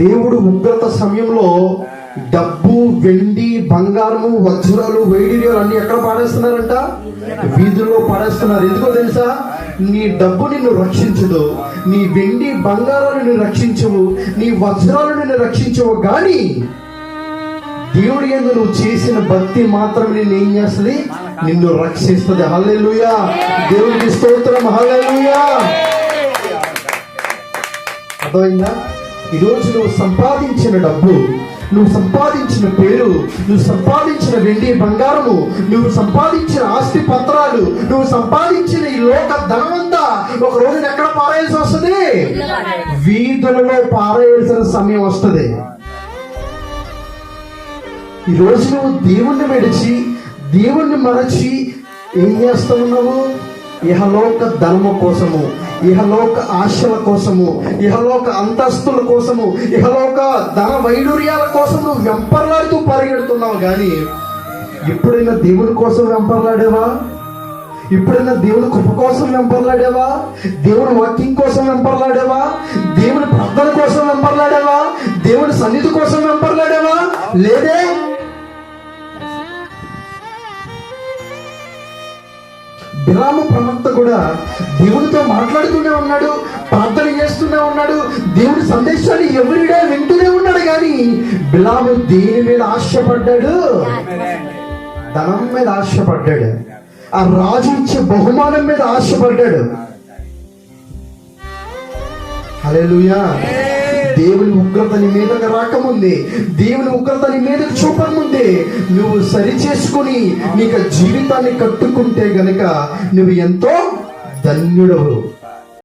దేవుడు ఉగ్రత సమయంలో డబ్బు వెండి బంగారము వజ్రాలు వేడిరియలు అన్ని ఎక్కడ పాడేస్తున్నారంట? వీధుల్లో పాడేస్తున్నారు. ఎందుకో తెలుసా? నీ డబ్బు నిన్ను రక్షించదు నీ వెండి బంగారాలు నిన్ను రక్షించవు నీ వజ్రాలు నిన్ను రక్షించవు కానీ దేవుడి ఎందు నువ్వు చేసిన భక్తి మాత్రం నిన్ను ఏం చేస్తుంది? నిన్ను రక్షిస్తుంది. హల్లెలుయా. దేవుడికి స్తోత్రం. హల్లెలుయా. అర్థమైందా? ఈరోజు నువ్వు సంపాదించిన డబ్బు నువ్వు సంపాదించిన పేరు నువ్వు సంపాదించిన వెండి బంగారము నువ్వు సంపాదించిన ఆస్తి పత్రాలు నువ్వు సంపాదించిన ఈ లోక ధనమంతా ఒక రోజున ఎక్కడ పారేయాల్సి వస్తుంది? వీధులలో పారేయాల్సిన సమయం వస్తుంది. ఈ రోజు నువ్వు దేవుణ్ణి విడిచి దేవుణ్ణి మరచి ఏం చేస్తూ ఉన్నావు? ఇహలోక ధర్మ కోసము ఇహలోక ఆశల కోసము ఇహలోక అంతస్తుల కోసము ఇహలోక ధన వైడూర్యాల కోసం నువ్వు వెంపర్లాడుతూ పరిగెడుతున్నావు కానీ ఎప్పుడైనా దేవుని కోసం వెంపర్లాడేవా? ఎప్పుడైనా దేవుని కృప కోసం వెంపర్లాడేవా? దేవుని వాకింగ్ కోసం వెంపర్లాడేవా? దేవుని ప్రార్థన కోసం వెంపర్లాడేవా? దేవుని సన్నిధి కోసం వెంపర్లాడేవా? లేదే బిలాము ప్రవక్త కూడా దేవునితో మాట్లాడుతూనే ఉన్నాడు ప్రార్థన చేస్తూనే ఉన్నాడు దేవుని సందేశాన్ని ఎవరిడే వింటూనే ఉన్నాడు కానీ బిలాము దేని మీద ఆశపడ్డాడు? ధనం మీద ఆశపడ్డాడు. ఆ రాజు ఇచ్చే బహుమానం మీద ఆశపడ్డాడు. హల్లెలూయా. దేవుని ఉగ్రత నీ మీదకి రాకముందే దేవుని ఉగ్రత నీ మీదకి చూపకముందే నువ్వు సరి చేసుకుని నీకు జీవితాన్ని కట్టుకుంటే గనక నువ్వు ఎంతో ధన్యుడవు.